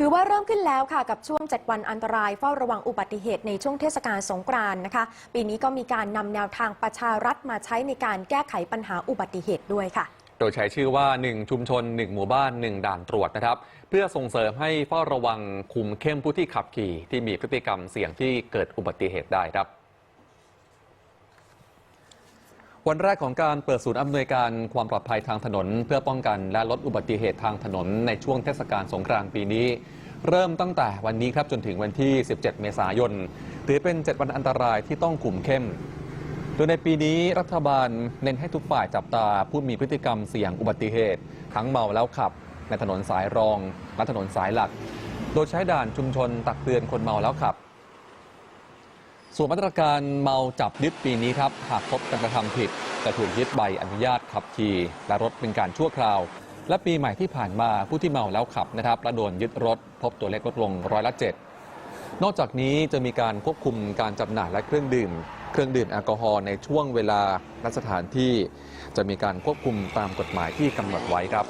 ถือว่าเริ่มขึ้นแล้วค่ะกับช่วง 7 วันอันตรายเฝ้าระวังอุบัติเหตุในช่วงเทศกาลสงกรานต์นะคะ ปีนี้ก็มีการนำแนวทางประชารัฐมาใช้ในการแก้ไขปัญหาอุบัติเหตุด้วยค่ะ โดยใช้ชื่อว่า 1 ชุมชน 1 หมู่บ้าน 1 ด่านตรวจนะครับ เพื่อส่งเสริมให้เฝ้าระวังคุมเข้มผู้ที่ขับขี่ที่มีพฤติกรรมเสี่ยงที่เกิดอุบัติเหตุได้ครับ วันแรกของการเปิดศูนย์อำนวยการความปลอดภัยทางถนน เพื่อป้องกันและลดอุบัติเหตุทางถนนในช่วงเทศกาลสงกรานต์ปีนี้ เริ่มตั้งแต่วันนี้ครับจนถึงวันที่ 17 เมษายนถือเป็น 7 วันอันตรายที่ต้องคุมเข้ม โดยในปีนี้รัฐบาลเน้นให้ทุกฝ่ายจับตาผู้มีพฤติกรรมเสี่ยงอุบัติเหตุ ทั้งเมาแล้วขับ ในถนนสายรองและถนนสายหลัก โดยใช้ด่านชุมชนตักเตือนคนเมาแล้วขับ ส่วนมาตรการเมาจับยึดปีนี้ครับ หากพบการกระทำผิดจะถูกยึดใบอนุญาตขับขี่และรถเป็นการชั่วคราว และปีใหม่ที่ผ่านมาผู้ที่เมาแล้วขับนะครับและโดนยึดรถ พบตัวเลขลดลงร้อยละเจ็ดนอกจากนี้จะมีการควบคุมการจำหน่ายและเครื่องดื่ม เครื่องดื่มแอลกอฮอล์ในช่วงเวลาและสถานที่ จะมีการควบคุมตามกฎหมายที่กำหนดไว้ครับ